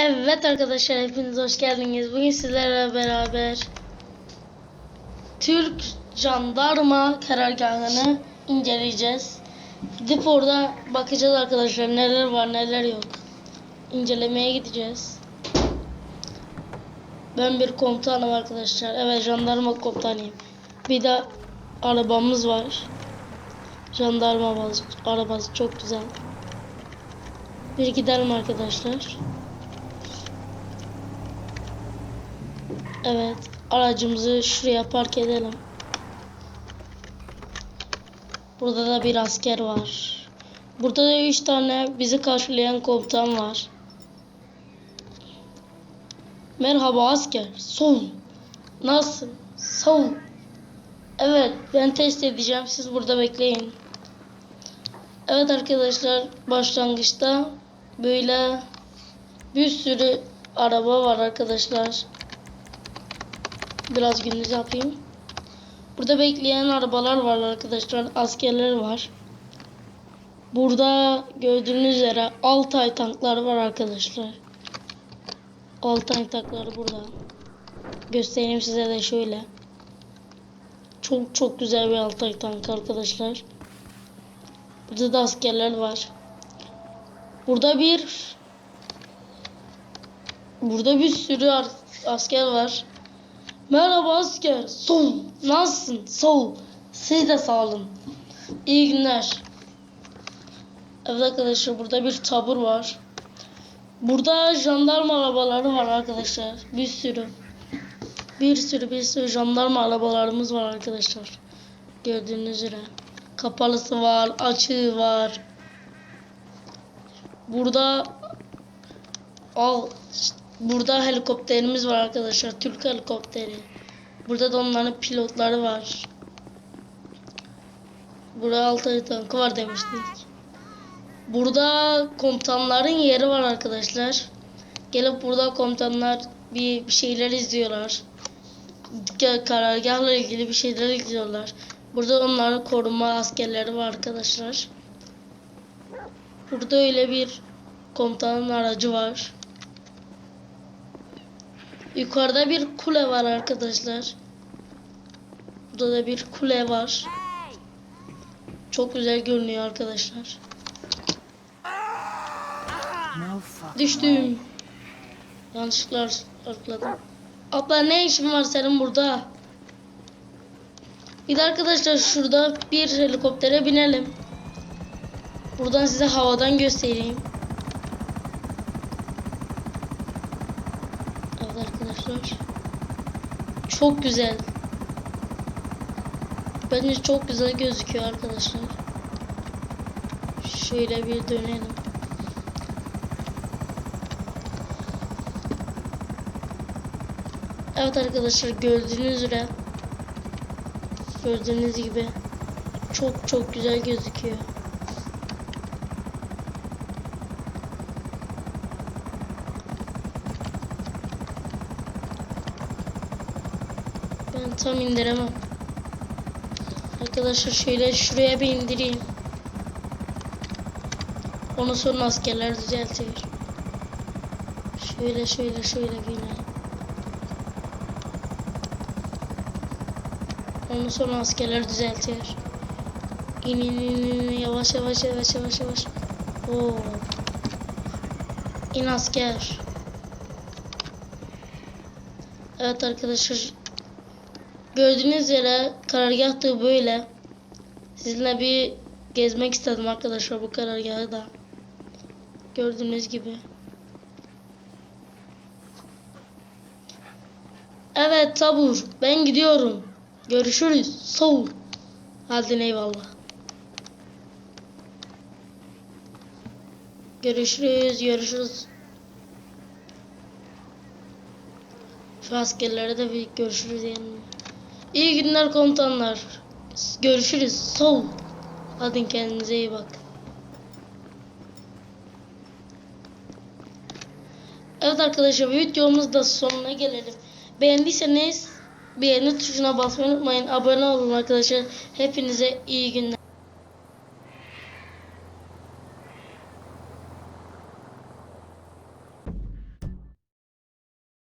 Evet arkadaşlar hepiniz hoş geldiniz. Bugün sizlerle beraber Türk jandarma karargahını inceleyeceğiz. Gidip orada bakacağız arkadaşlar neler var neler yok. İncelemeye gideceğiz. Ben bir komutanım arkadaşlar. Evet jandarma komutanıyım. Bir de arabamız var. Jandarma arabası, çok güzel. Bir gidelim arkadaşlar. Evet, aracımızı şuraya park edelim. Burada da bir asker var. Burada da üç tane bizi karşılayan komutan var. Merhaba asker. Sol. Nasıl? Sol. Evet, ben test edeceğim. Siz burada bekleyin. Evet arkadaşlar, başlangıçta böyle bir sürü araba var arkadaşlar. Biraz gündüz yapayım. Burada bekleyen arabalar var arkadaşlar. Askerler var. Burada gördüğünüz üzere Altay tanklar var arkadaşlar. Altay tankları burada. Göstereyim size de şöyle. Çok çok güzel bir Altay tank arkadaşlar. Burada da askerler var. Burada bir Burada bir sürü asker var. Merhaba asker. Sol. Nasılsın? Sol. Siz de sağ olun. İyi günler. Evet arkadaşlar burada bir tabur var. Burada jandarma arabaları var arkadaşlar. Bir sürü. Bir sürü bir sürü jandarma arabalarımız var arkadaşlar. Gördüğünüz üzere. Kapalısı var, açığı var. Burada al burada helikopterimiz var arkadaşlar. Türk helikopteri. Burada da onların pilotları var. Burada altı tankı var demiştik. Burada komutanların yeri var arkadaşlar. Gelip burada komutanlar bir, bir şeyler izliyorlar. Ka- Karargahla ilgili bir şeyler izliyorlar. Burada onların koruma askerleri var arkadaşlar. Burada öyle bir komutanın aracı var. Yukarıda bir kule var arkadaşlar. Burada da bir kule var. Çok güzel görünüyor arkadaşlar. Düştüm. Yanlışlıkla atladım. Abla ne işin var senin burada? Bir arkadaşlar şurada bir helikoptere binelim. Buradan size havadan göstereyim. Evet arkadaşlar. Çok güzel. Bence çok güzel gözüküyor arkadaşlar. Şöyle bir dönelim. Evet arkadaşlar gördüğünüz üzere gördüğünüz gibi çok çok güzel gözüküyor. Ben tam indiremem. Arkadaşlar şöyle şuraya bir indireyim. Onu sonra askerler düzeltir. Şöyle şöyle şöyle inelim. Ondan sonra askerler düzeltir. İn in in in yavaş yavaş yavaş yavaş yavaş. Oo. İn asker. Evet arkadaşlar. Gördüğünüz üzere karargah da böyle. Sizinle bir gezmek istedim arkadaşlar bu karargahı da. Gördüğünüz gibi. Evet tabur ben gidiyorum. Görüşürüz. Soğul. Hadi eyvallah. Görüşürüz. Görüşürüz. Şu askerlere de bir görüşürüz diyelim. İyi günler komutanlar. Görüşürüz. Soğul. Hadi kendinize iyi bak. Evet arkadaşlar videomuz da sonuna gelelim. Beğendiyseniz beğeni tuşuna basmayı unutmayın. Abone olun arkadaşlar. Hepinize iyi günler.